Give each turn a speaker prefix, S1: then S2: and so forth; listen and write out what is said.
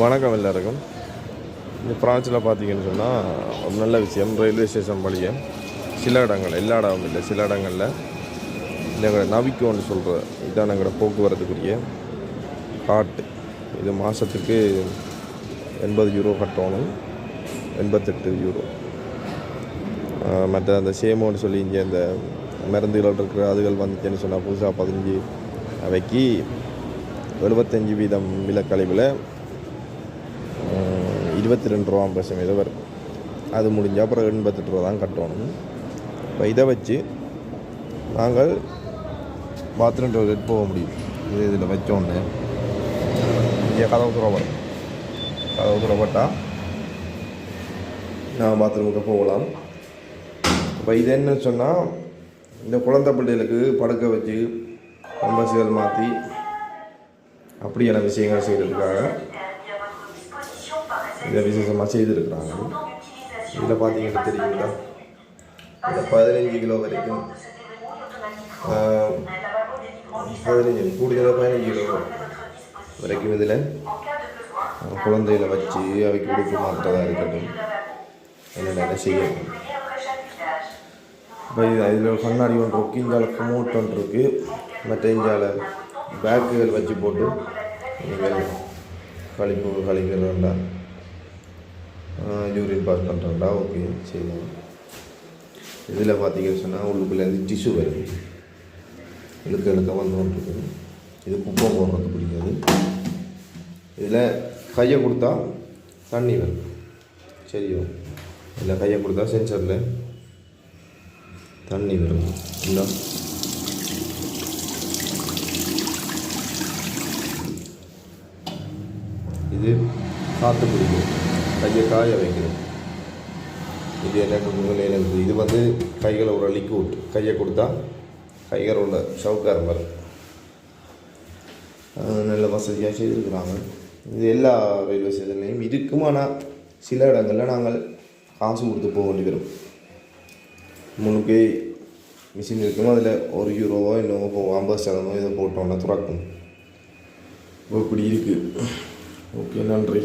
S1: வணக்கம் எல்லாருக்கும். இந்த பிரான்ச்சில் பார்த்தீங்கன்னு சொன்னால் ஒரு நல்ல விஷயம். ரயில்வே ஸ்டேஷன் வழியே சில இடங்கள் எல்லா இடமும் இல்லை. சில இடங்களில் எங்களை நவிக்கோன்னு சொல்கிற இதான் எங்களோட போக்குவரத்துக்குரிய காட்டு. இது மாதத்துக்கு எண்பது யூரோ கட்டணும். எண்பத்தெட்டு யூரோ. மற்ற அந்த சேமோன்னு சொல்லி இங்கே இந்த மருந்துகள் இருக்கிற அதுகள் வந்துச்சுன்னு சொன்னால் புதுசாக பதினஞ்சு அவைக்கு எழுபத்தஞ்சு வீதம் விலக்கழிவில் இருபத்தி ரெண்டு ரூபா ஐம்பது சதவீதம் வரும். அது முடிஞ்சால் அப்புறம் எண்பத்தெட்டு ரூபா தான் கட்டணும். இப்போ இதை வச்சு நாங்கள் பாத்ரூம் டாய்லெட் போக முடியும். இது இதில் வச்சோன்னு இங்கே கதவு துறப்படும் கதவு துறப்பட்டால் நான் பாத்ரூமுக்கு போகலாம். இப்போ இது என்ன சொன்னால் இந்த குழந்தை பிள்ளைகளுக்கு படுக்க வச்சு கம்பசிகள் மாற்றி அப்படியான விஷயங்கள் செய்கிறதுக்காக இதை விசேஷமாக செய்திருக்கிறாங்க. இதில் பார்த்தீங்கன்னா தெரியுங்களா இதில் பதினஞ்சு கிலோ வரைக்கும் பதினஞ்சு கூடுதலாக பதினஞ்சு கிலோ வரைக்கும் இதில் குழந்தையில வச்சு அவைக்கு உடுப்பு மாற்றதாக இருக்கட்டும். என்னென்ன செய்யணும். இப்போ இது இதில் கண்ணாடி ஒன்று இருக்குது இங்கால கமோட் ஒன்று இருக்குது மற்ற இங்கால பேக்குகள் வச்சு போட்டு நீங்கள் கழிப்பு கழிக்கிறதா யூரின் பாஸ் பண்ணுறாங்களா ஓகே சரி. இதில் பார்த்தீங்கன்னு சொன்னால் உள்ளுக்குள்ளேருந்து டிஷ்யூ வருது இழுக்க இழுக்க வந்து இருக்குது. இது குப்பை போடுறது பிடிக்காது. இதில் கையை கொடுத்தா தண்ணி வரும். சரியோ? இதில் கையை கொடுத்தா சென்சரில் தண்ணி வரும். இல்லை? இது காற்று பிடிக்கும் கையை காய வைக்கணும் இது என்ன எனக்கு இது? வந்து கைகளை ஒரு லிக்விட் கையை கொடுத்தா கைகள் உள்ள சவுக்கார் மாதிரி. நல்ல வசதியாக செய்திருக்கிறாங்க. இது எல்லா ரயில்வே ஸ்டேஷன்லேயும் இருக்கும். ஆனால் சில இடங்களில் நாங்கள் காசு கொடுத்து போக வேண்டி வரும் முன்னுக்கே மிஷின் இருக்கும். அதில் ஒரு யூரோவோ என்னவோ போ ஐம்பது சதவீதமோ இதை போட்டோம்னா துறக்கும். இப்படி இருக்குது ஓகே நன்றி.